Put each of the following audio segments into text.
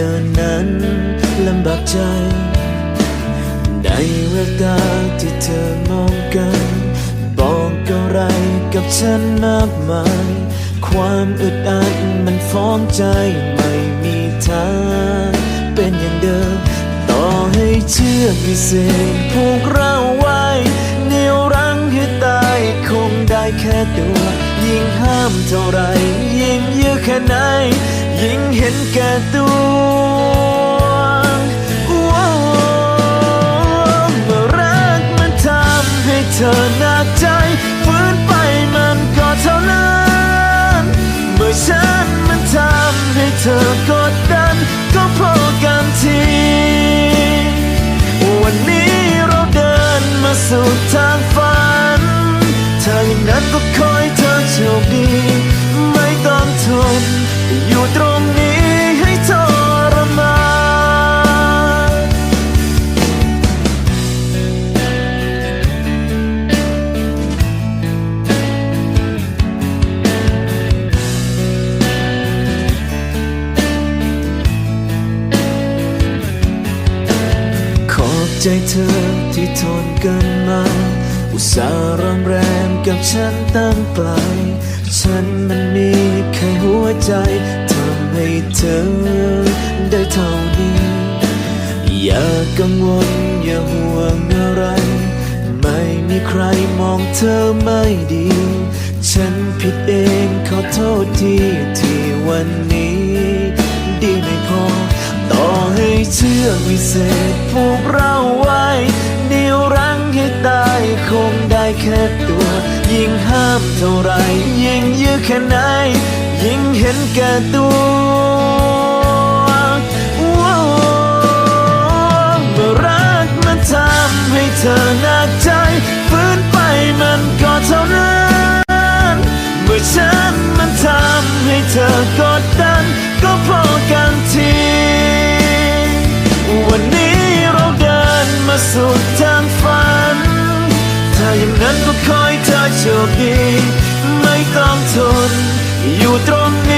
เธอหนนลำบากใจ ในแววตาที่เธอมองกัน บอกอะไรกับฉันมากมาย ความอึดอัดมันฟ้องใจไม่มีทางเป็นอย่างเดิม ต่อให้เชื่อกวิเศษผูกเราไว้เหนียวรั้งให้ตายคงได้แค่ตัว ยิ่งห้ามเท่าไรยิ่งยื้แค่ไหน เห็นแก่ตัวเมื่อรักมันทำให้เธอหนักใจฝืนไปมันก็เท่านั้นเมื่อฉันมันทำให้เธอกดดัน ก็พอกันที วันนี้เราเดินมาสู่ทางฝันถ้าอย่างนั้นก็ขอให้เธอโชคดี ไม่ต้องทนอยู่ตรง ใจเธอที่ทนกันมา อุตส่าห์รอมแรมกับฉันตั้งไกล ฉันมันมีแค่หัวใจทำให้เธอได้เท่านี้ อย่ากังวลอย่าห่วงอะไร ไม่มีใครมองเธอไม่ดี ฉันผิดเองขอโทษทีที่วันนี้ เชื่อวิเศษผูกเราไว้เดียวรั้งให้ตายคงได้แค่ตัว ยิ่งห้ามเท่าไรยิ่งยื้อแค่ไหน ยิ่งเห็นแก่ตัวเมื่อรักมันทำให้เธอหนักใจฝืนไปมันก็เท่านั้น เมื่อฉันมันทำให้เธอก มาสู่ทางฝัน ถ้าอย่างนั้นก็คอยเธอโชคดี ไม่ต้องทน อยู่ตรงนี้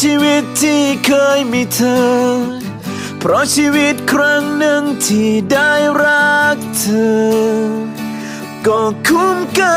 ชีวิตที่เคยมีเธอ เพราะชีวิตครั้งหนึ่งที่ได้รักเธอ ก็คุ้มเกิ